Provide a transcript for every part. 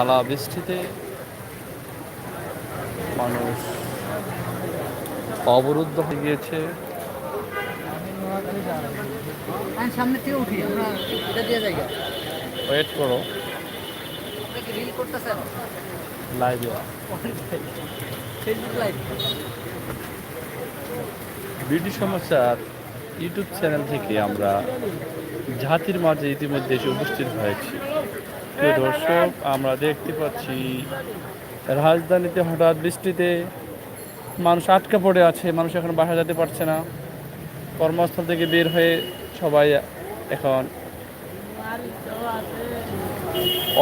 ঢালা বৃষ্টিতে মানুষ অবরুদ্ধ হয়ে গিয়েছে। সামনে থেকে উঠি আমরা এটা দিয়ে যাই ওয়েট করো। আপনি কি রিল করতেছেন লাইভে Facebook live BD Samachar YouTube channel থেকে আমরা জাতির মাঝে ইতিমধ্যে এসে উপস্থিত হয়েছি। প্রিয় দর্শক, আমরা দেখতে পাচ্ছি, রাজধানীতে হঠাৎ বৃষ্টিতে মানুষ আটকা পড়ে আছে, মানুষ এখন বাসা যেতে পারছে না। কর্মস্থল থেকে বের হয়ে সবাই এখন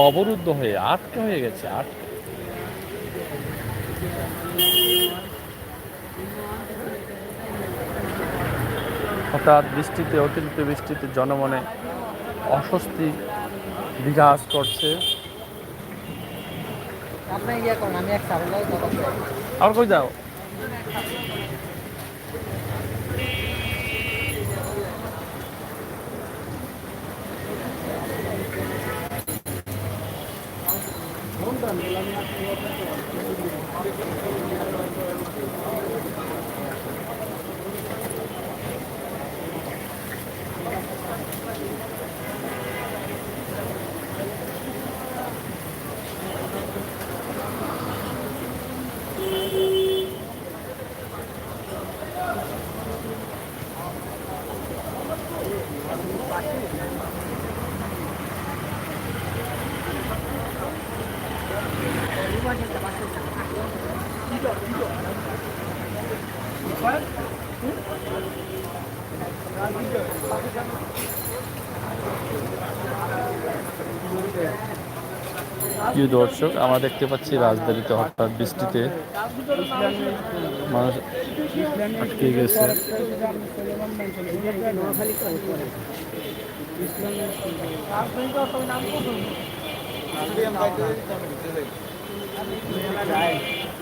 অবরুদ্ধ হয়ে, আটকা হয়ে গেছে, আটকা। হঠাৎ বৃষ্টিতে, অতিরিক্ত বৃষ্টিতে জনমনে অস্বস্তি বিরাজ করছে। আপনি ইয়ে করুন আমি এক সাবল প্রিয় দর্শক আমরা দেখতে পাচ্ছি রাজধানীতে হঠাৎ বৃষ্টিতে মানুষ আটকে গেছে।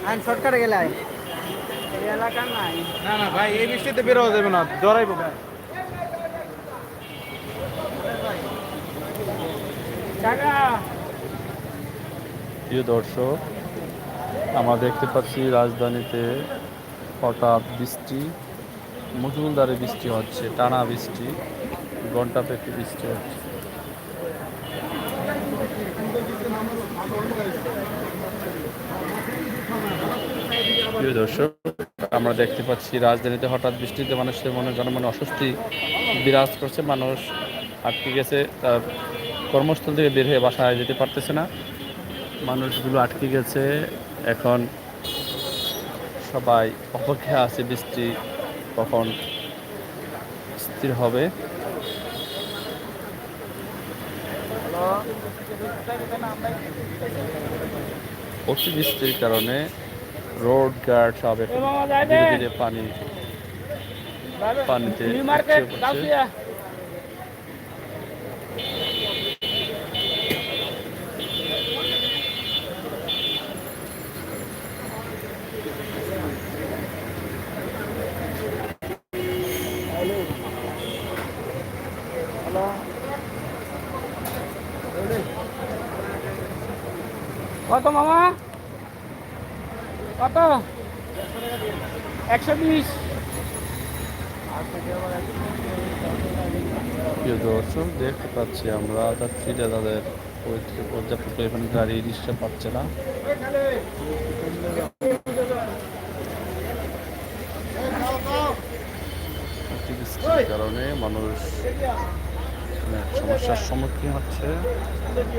আইন শর্টকাটে গেলে না না ভাই এই বৃষ্টিতে যাবে না জড়াইবো ভাই। প্রিয় দর্শক, আমরা দেখতে পাচ্ছি রাজধানীতে হঠাৎ বৃষ্টি মুসুলধারে বৃষ্টি হচ্ছে, টানা বৃষ্টি ঘণ্টা পেতে বৃষ্টি হচ্ছে। প্রিয় দর্শক, আমরা দেখতে পাচ্ছি রাজধানীতে হঠাৎ বৃষ্টিতে মানুষের মনে জনমনে অস্বস্তি বিরাজ করছে। মানুষ আটকে গেছে, তার কর্মস্থল থেকে বের হয়ে বাসায় যেতে পারতেছে না। মানুষগুলো আটকে গেছে। এখন সবাই অপেক্ষা আছে বৃষ্টি কখন স্থির হবে। অতিবৃষ্টির কারণে রোড গার্ড সব এখন ধীরে ধীরে পানি পানিতে কত মামা? কত? একশো বিশ। প্রিয় দর্শক দেখতে পাচ্ছি আমরা যাত্রীরা তাদের পর্যাপ্ত পরিমাণ গাড়ি রিক্সা পাচ্ছে না। কারণে মানুষ সমস্যার সম্মুখীন হচ্ছে।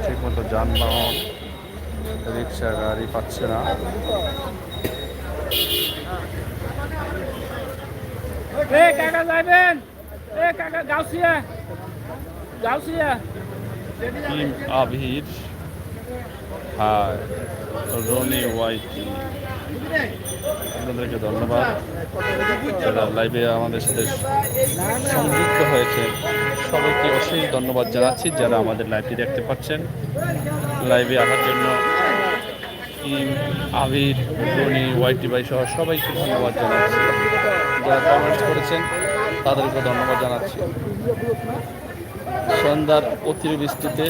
ঠিকমতো যানবাহন রিক্সা গাড়ি পাচ্ছে না। এ কাকা যাইবেন? এ কাকা Gausia. Gausia. Team Abir hi Rony YT. আপনাদেরকে ধন্যবাদ। যারা লাইভে আমাদের সাথে সংযুক্ত হয়েছে, সবাইকে অশেষ ধন্যবাদ জানাচ্ছি যারা আমাদের লাইভটি দেখতে পাচ্ছেন। লাইভে আসার জন্য আবির রনি ওয়াইটি ভাই সহ সবাইকে ধন্যবাদ জানাচ্ছি। যারা কমেন্টস করেছেন তাদেরকে ধন্যবাদ জানাচ্ছি। সন্ধ্যার অতিবৃষ্টিতে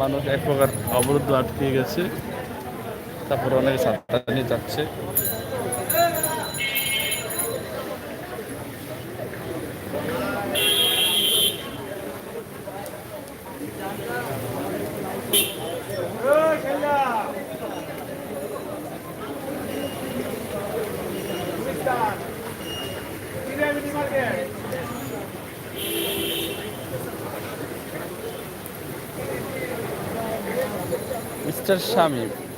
মানুষ এক প্রকার অবরুদ্ধ আটকে গেছে। তারপর অনেকে ছাত্র নিয়ে যাচ্ছে। মিস্টার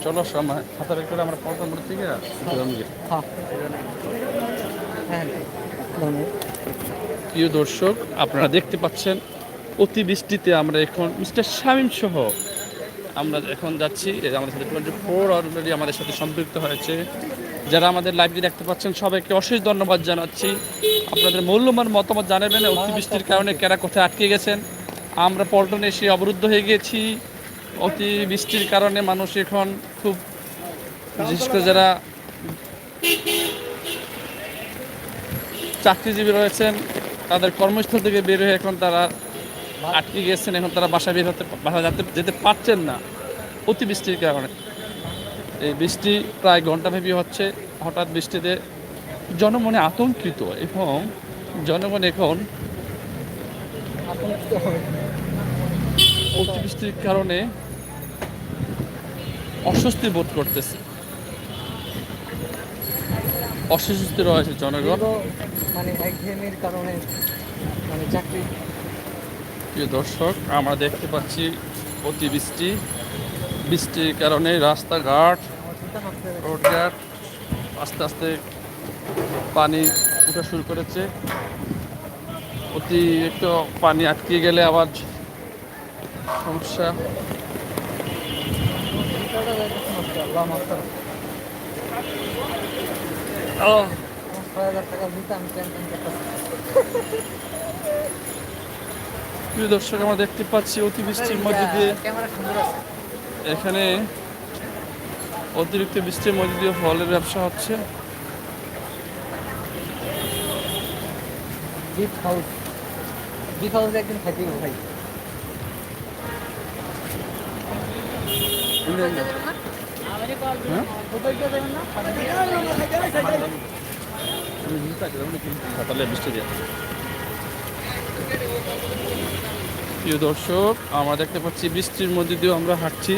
চলো সময়। খাতা বের করে আমরা মোড় থেকে জমিয়ে হ্যাঁ। হ্যাঁ। প্রিয় দর্শক আপনারা দেখতে পাচ্ছেন অতিবৃষ্টিতে আমরা এখন মিস্টার শামীম সহ আমরা এখন যাচ্ছি। আমাদের সাথে টোয়েন্টি ফোর অলরেডি আমাদের সাথে সম্পৃক্ত হয়েছে। যারা আমাদের লাইভটি দেখতে পাচ্ছেন সবাইকে অশেষ ধন্যবাদ জানাচ্ছি। আপনাদের মূল্যবান মতামত জানাবেন অতিবৃষ্টির কারণে কারা কোথায় আটকে গেছেন। আমরা পল্টনে এসে অবরুদ্ধ হয়ে গেছি। অতি বৃষ্টির কারণে মানুষ এখন খুব, বিশেষ করে যারা চাকরিজীবী রয়েছেন, তাদের কর্মস্থল থেকে বের হয়ে এখন তারা আটকে গেছেন এখন তারা বাসা বের হতে, বাসা যাতে, যেতে পারছেন না। অতিবৃষ্টির কারণে। এই বৃষ্টি প্রায় ঘন্টাব্যাপী হচ্ছে। হঠাৎ বৃষ্টিতে জনমনে আতঙ্কিত এবং জনগণ এখন হবে অতিবৃষ্টির কারণে অস্বস্তি বোধ করতেছে। অস্বস্তি রয়েছে জনগণ। মানে একঘেয়েমির কারণে মানে চাকরি প্রিয় দর্শক আমরা দেখতে পাচ্ছি অতিবৃষ্টি। বৃষ্টির কারণে রাস্তাঘাট রোডঘাট আস্তে আস্তে পানি উঠা শুরু করেছে। অতিরিক্ত পানি আটকে গেলে আবার সমস্যা। ও আমার হাজার টাকা দিতে আমি টেনশন করতেছি প্রিয় দর্শক আমরা দেখতে পাচ্ছি অতিবৃষ্টির মধ্যে দিয়ে। এখানে অতিরিক্ত বৃষ্টির মধ্যে দিয়ে ফলের ব্যবসা হচ্ছে। গিফট হাউস গিফট হাউসে একদিন খাইতে ভাই। প্রিয় দর্শক, আমরা দেখতে পাচ্ছি বৃষ্টির মধ্যে দিয়েও আমরা হাঁটছি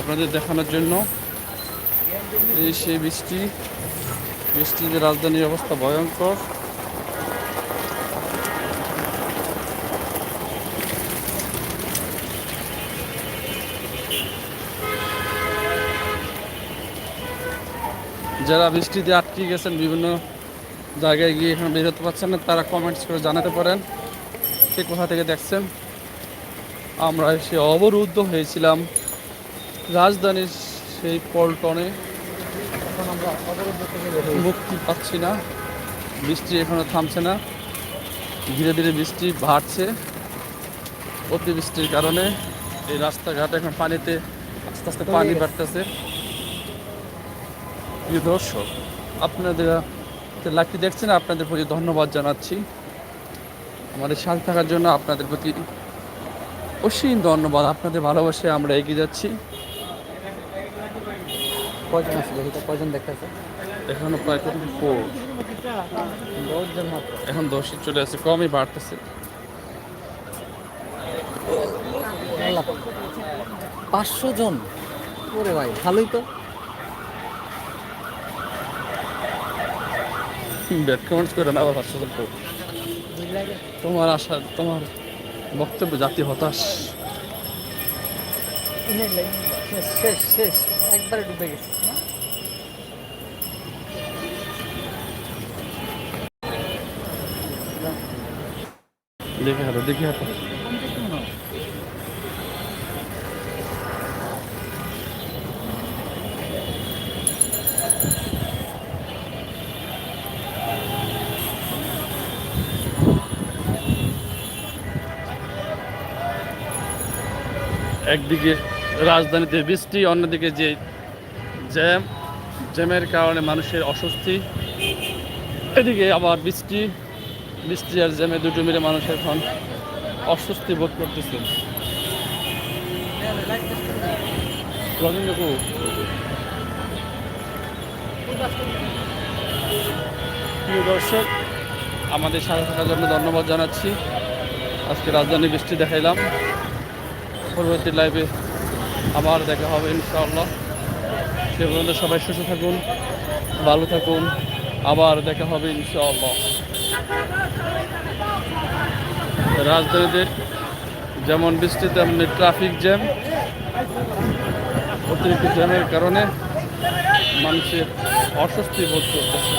আপনাদের দেখানোর জন্য। এই সেই বৃষ্টি বৃষ্টিতে রাজধানীর অবস্থা ভয়ঙ্কর। যারা বৃষ্টিতে আটকে গেছেন বিভিন্ন জায়গায় গিয়ে এখানে বের হতে পারছেন না, তারা কমেন্টস করে জানাতে পারেন সে কোথা থেকে দেখছেন। আমরা এসে অবরুদ্ধ হয়েছিলাম রাজধানীর সেই পল্টনে। আমরা মুক্তি পাচ্ছি না। বৃষ্টি এখনও থামছে না। ধীরে ধীরে বৃষ্টি বাড়ছে। অতিবৃষ্টির কারণে এই রাস্তাঘাট এখন পানিতে আস্তে আস্তে পানি বাড়তেছে। প্রিয় দর্শক, আপনাদের লাইভটি দেখছেন, আপনাদের প্রতি ধন্যবাদ জানাচ্ছি। আমাদের সাথে থাকার জন্য আপনাদের প্রতি অসীম ধন্যবাদ। আপনাদের ভালোবাসে আমরা এগিয়ে যাচ্ছি। এখনও দশে চলে আসছে কমই বাড়তেছে। পাঁচশো জন। ভাই, ভালোই তো। ব্যাড কমেন্টস করে না আবার জন তো। তোমার আশা তোমার বক্তব্য জাতি হতাশ শেষ শেষ শেষ একবারে ডুবে গেছে দেখে হাঁটো দেখে হাঁটো একদিকে রাজধানীতে বৃষ্টি, অন্যদিকে যে জ্যাম। জ্যামের কারণে মানুষের অস্বস্তি। এদিকে আবার বৃষ্টি। বৃষ্টি আর জ্যামে দুটো মিলে মানুষ এখন অস্বস্তি বোধ করতেছে। প্রিয় দর্শক, আমাদের সাথে থাকার জন্য ধন্যবাদ জানাচ্ছি। আজকে রাজধানী বৃষ্টি দেখাইলাম। পরবর্তী লাইভে আবার দেখা হবে ইনশাআল্লাহ। সে পর্যন্ত সবাই সুস্থ থাকুন, ভালো থাকুন, আবার দেখা হবে ইনশাআল্লাহ। রাজধানীতে যেমন বৃষ্টি, তেমনি ট্রাফিক জ্যাম অতিরিক্ত জ্যামের কারণে মানুষের অস্বস্তি বোধ করতেছে।